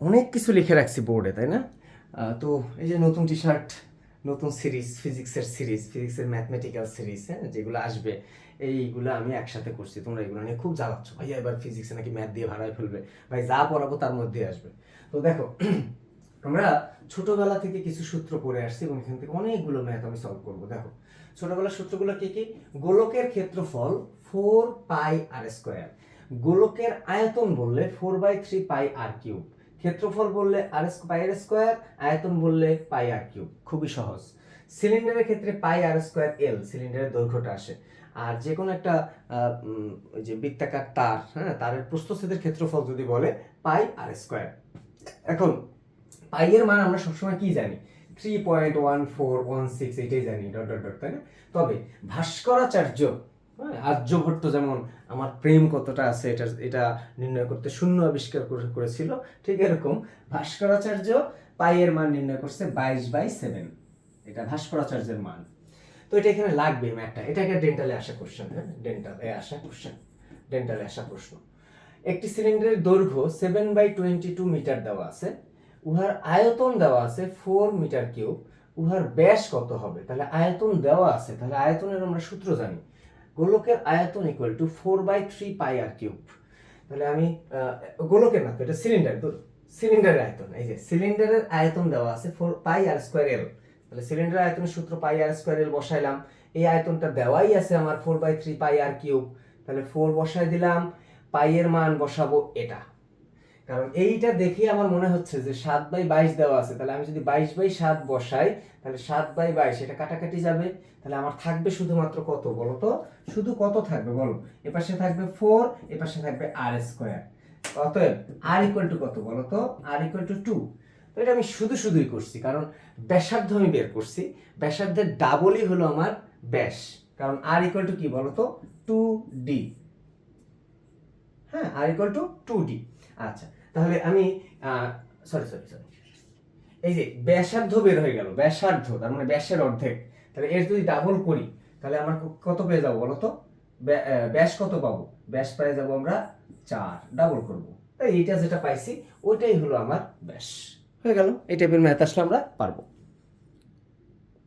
অনেক কিছু লিখে রাখছি বোর্ডে তাই না? তো এই যে নতুন টি শার্ট নতুন সিরিজ ফিজিক্সের সিরিজ ফিজিক্সের ম্যাথমেটিক্যাল সিরিজ হ্যাঁ যেগুলো আসবে, এইগুলো আমি একসাথে করছি। তোমরা এগুলো নিয়ে খুব জ্বালাচ্ছ। ভাইয়া, এবার ফিজিক্সে নাকি ম্যাথ দিয়ে ভাড়ায় ফেলবে। ভাই, যা পড়াবো তার মধ্যে আসবে। তো দেখো, আমরা ছোটবেলা থেকে কিছু সূত্র পড়ে আসছি এবং এখান থেকে অনেকগুলো ম্যাথ আমি সলভ করব। দেখো, ছোটবেলার সূত্রগুলো কি কি? গোলকের ক্ষেত্রফল ফোর পাই আর স্কোয়ার গোলকের আয়তন বললে four by three pi r cube ক্ষেত্রফল বললে আর পাই আর স্কোয়ার আয়তন বললে পাই আর কিউব খুবই সহজ। সিলিন্ডারের ক্ষেত্রে পাই আর স্কোয়ার এল সিলিন্ডারের দৈর্ঘ্যটা আসে। আর যে কোনো একটা যে বৃত্তাকার তার হ্যাঁ তারের প্রস্থচ্ছেদের ক্ষেত্রফল যদি বলে, পাই আর স্কোয়ার এখন পাইয়ের মান আমরা সবসময় কি জানি? Three point one four one six এটাই জানি, ডট ডট ডট, তাই না? তবে ভাস্করাচার্য আর্যভট্ট যেমন আমার প্রেম কতটা আছে এটা এটা নির্ণয় করতে শূন্য আবিষ্কার করেছিল, ঠিক এরকম। ভাস্করাচার্য পাইয়ের মান নির্ণয় করছে বাইশ বাই সেভেন। এটা ভাস্করাচার্যের মান। তো এটা এখানে লাগবে ম্যাথটা এটা একটা ডেন্টালে আসা কোশ্চেন হ্যাঁ? ডেন্টালে আসা কোশ্চেন ডেন্টালে আসা প্রশ্ন। একটি সিলিন্ডারের দৈর্ঘ্য seven by twenty two metre দেওয়া আছে। উহার আয়তন দেওয়া আছে ফোর মিটার কিউব উহার ব্যাস কত হবে? তাহলে আয়তন দেওয়া আছে। তাহলে আয়তনের আমরা সূত্র জানি। গোলকের আয়তন equal to four by three pi r cube তাহলে আমি গোলকের না এটা সিলিন্ডার সিলিন্ডারের আয়তন, এই যে সিলিন্ডারের আয়তন দেওয়া আছে ফোর পাই আর স্কোয়ার এল তাহলে সিলিন্ডার আয়তনের সূত্র পাই আর স্কোয়ার এল বসাইলাম, এই আয়তনটা দেওয়াই আছে আমার four by three pi r cube তাহলে ফোর বসাই দিলাম পাইয়ের মান বসাবো এটা। কারণ এইটা দেখে আমার মনে হচ্ছে যে সাত বাই বাইশ দেওয়া আছে, তাহলে আমি যদি বাইশ বাই সাত বসাই, তাহলে সাত বাই বাইশ, এটা কাটাকাটি যাবে। তাহলে আমার থাকবে শুধুমাত্র কত বলো তো? শুধু কত থাকবে বলো? এপাশে থাকবে ফোর এপাশে থাকবে আর স্কোয়ার অতএব আর ইকুয়াল টু কত বলো তো? আর ইকুয়াল টু টু তো এটা আমি শুধু শুধুই করছি, কারণ ব্যাসার্ধ আমি বের করছি। ব্যাসার্ধের ডাবলই হলো আমার ব্যাস। কারণ আর ইকুয়াল টু কি বলো তো? টু ডি হ্যাঁ r equal to two d আচ্ছা তাহলে আমি সরি সরি সরি এই যে ব্যাসার্ধ বের হয়ে গেল, ব্যাসার্ধ, তার মানে ব্যাসের অর্ধেক। তাহলে এর যদি ডাবল করি, তাহলে আমার কত পেয়ে যাব বলো তো ব্যা- ব্যাস কত পাবো? ব্যাস পেয়ে যাব আমরা চার ডাবল করব। তাই এইটা যেটা পাইছি, ওইটাই হলো আমার ব্যাস। হয়ে গেল, এই টাইপের ম্যাথ আসলে আমরা পারব।